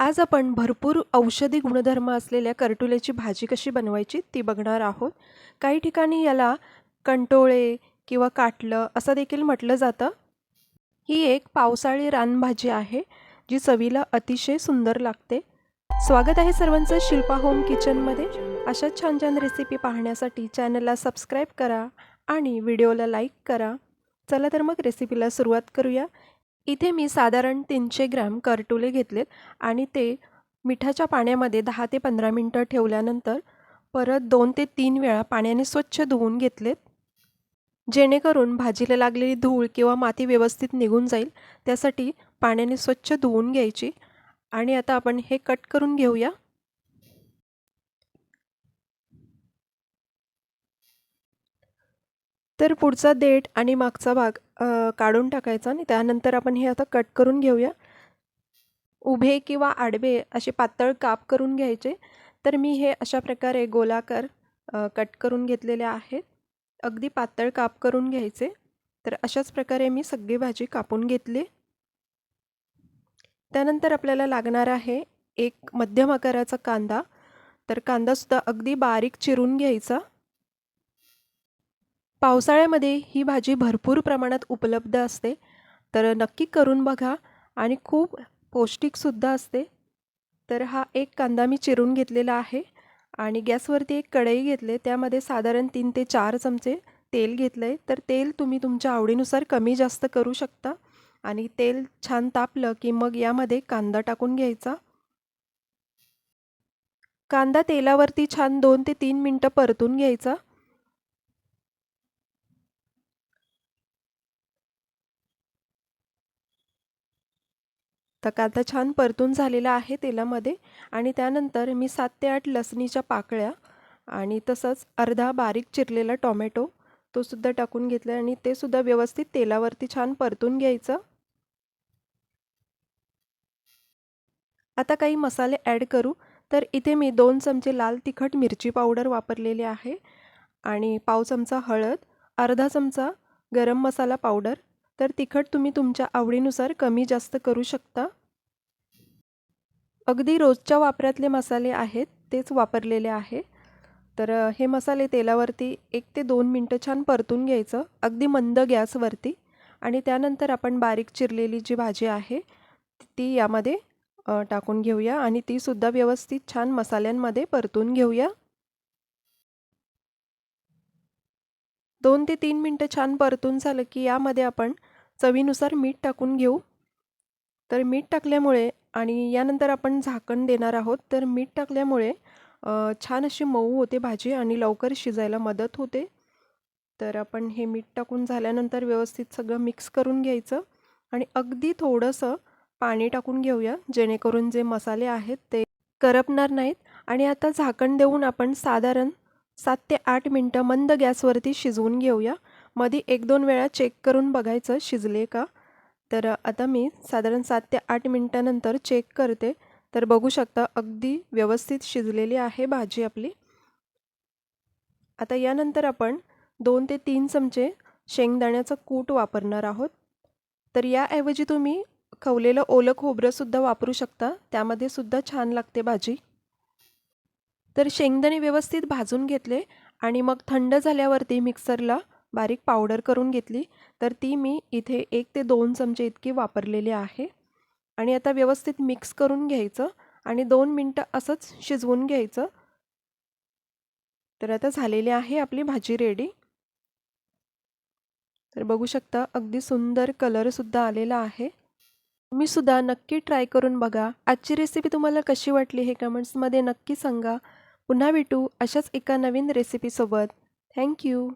आज आपण भरपूर औषधी गुणधर्म असलेल्या करटुल्याची भाजी कशी बनवायची ती बघणार आहोत. काही ठिकाणी याला कंटोळे किंवा काटलं असं देखील म्हटलं जातं. ही एक पावसाळी रानभाजी आहे जी चवीला अतिशय सुंदर लागते. स्वागत आहे सर्वांचं शिल्पा होम किचनमध्ये. अशाच छान छान रेसिपी पाहण्यासाठी चॅनलला सबस्क्राईब करा आणि व्हिडिओला लाईक करा. चला तर मग रेसिपीला सुरुवात करूया. इथे मी साधारण तीनशे ग्रॅम करटुले घेतलेत आणि ते मिठाच्या पाण्यामध्ये दहा ते पंधरा मिनटं ठेवल्यानंतर परत दोन ते तीन वेळा पाण्याने स्वच्छ धुवून घेतलेत. जेणेकरून भाजीला लागलेली धूळ किंवा माती व्यवस्थित निघून जाईल. त्यासाठी पाण्याने स्वच्छ धुवून घ्यायची. आणि आता आपण हे कट करून घेऊया. तर पुढचा देठ आणि मागचा भाग काढून टाकायचा आणि त्यानंतर आपण हे आता कट करून घेऊया. उभे किंवा आडवे असे पातळ काप करून घ्यायचे. तर मी हे अशा प्रकारे गोलाकार कट करून घेतलेले आहेत. अगदी पातळ काप करून घ्यायचे. तर अशाच प्रकारे मी सगळी भाजी कापून घेतली. त्यानंतर आपल्याला लागणार आहे एक मध्यम आकाराचा कांदा. तर कांदासुद्धा अगदी बारीक चिरून घ्यायचा. पावसाळ्यामध्ये ही भाजी भरपूर प्रमाणात उपलब्ध असते. तर नक्की करून बघा आणि खूप पौष्टिकसुद्धा असते. तर हा एक कांदा मी चिरून घेतलेला आहे आणि गॅसवरती एक कढई घेतले त्यामध्ये साधारण तीन ते चार चमचे तेल घेतलं आहे. तर तेल तुम्ही तुमच्या आवडीनुसार कमी जास्त करू शकता आणि तेल छान तापलं की मग यामध्ये कांदा टाकून घ्यायचा. कांदा तेलावरती छान दोन ते तीन मिनटं परतून घ्यायचा. तर कांदा छान परतून झालेला आहे तेलामध्ये. आणि त्यानंतर मी सात ते आठ लसणीच्या पाकळ्या आणि तसंच अर्धा बारीक चिरलेला टॉमॅटो तो सुद्धा टाकून घेतला आणि ते सुद्धा व्यवस्थित तेलावरती छान परतून घ्यायचं. आता काही मसाले ॲड करू. तर इथे मी दोन चमचे लाल तिखट मिरची पावडर वापरलेली आहे आणि पाव चमचा हळद अर्धा चमचा गरम मसाला पावडर तर तिखट तुम्ही तुमच्या आवडीनुसार कमी जास्त करू शकता. अगदी रोजच्या वापरातले मसाले आहेत तेच वापरलेले आहे. तर हे मसाले तेलावरती एक ते दोन मिनटं छान परतून घ्यायचं. अगदी मंद गॅसवरती. आणि त्यानंतर आपण बारीक चिरलेली जी भाजी आहे ती यामध्ये टाकून घेऊया. आणि तीसुद्धा व्यवस्थित छान मसाल्यांमध्ये परतून घेऊया. दोन ते तीन मिनटं छान परतून झालं की यामध्ये आपण चवीनुसार मीठ टाकून घेऊ. तर मीठ टाकल्यामुळे आणि यानंतर आपण झाकण देणार आहोत. तर मीठ टाकल्यामुळे छान अशी मऊ होते भाजी आणि लवकर शिजायला मदत होते. तर आपण हे मीठ टाकून झाल्यानंतर व्यवस्थित सगळं मिक्स करून घ्यायचं आणि अगदी थोडंसं पाणी टाकून घेऊया जेणेकरून जे मसाले आहेत ते करपणार नाहीत. आणि आता झाकण देऊन आपण साधारण सात ते आठ मिनटं मंद गॅसवरती शिजवून घेऊया. मध्ये एक दोन वेळा चेक करून बघायचं शिजले का? तर आता मी साधारण सात ते आठ मिनटानंतर चेक करते. तर बघू शकता अगदी व्यवस्थित शिजलेली आहे भाजी आपली. आता यानंतर आपण दोन ते तीन चमचे शेंगदाण्याचं कूट वापरणार आहोत. तर याऐवजी तुम्ही खवलेलं ओलं खोबरंसुद्धा वापरू शकता. त्यामध्ये सुद्धा छान लागते भाजी. तर शेंगदाणे व्यवस्थित भाजून घेतले आणि मग थंड झाल्यावरती मिक्सरला बारीक पावडर करून घेतली. तर ती मी इथे एक ते दोन चमचे इतकी वापरलेली आहे. आणि आता व्यवस्थित मिक्स करून घ्यायचं आणि दोन मिनटं असंच शिजवून घ्यायचं. तर आता झालेली आहे आपली भाजी रेडी तर बघू शकता अगदी सुंदर कलरसुद्धा आलेला आहे. मी सुद्धा नक्की ट्राय करून बघा. आजची रेसिपी तुम्हाला कशी वाटली हे कमेंट्समध्ये नक्की सांगा. पुन्हा भेटू अशाच एका नवीन रेसिपीसोबत थँक्यू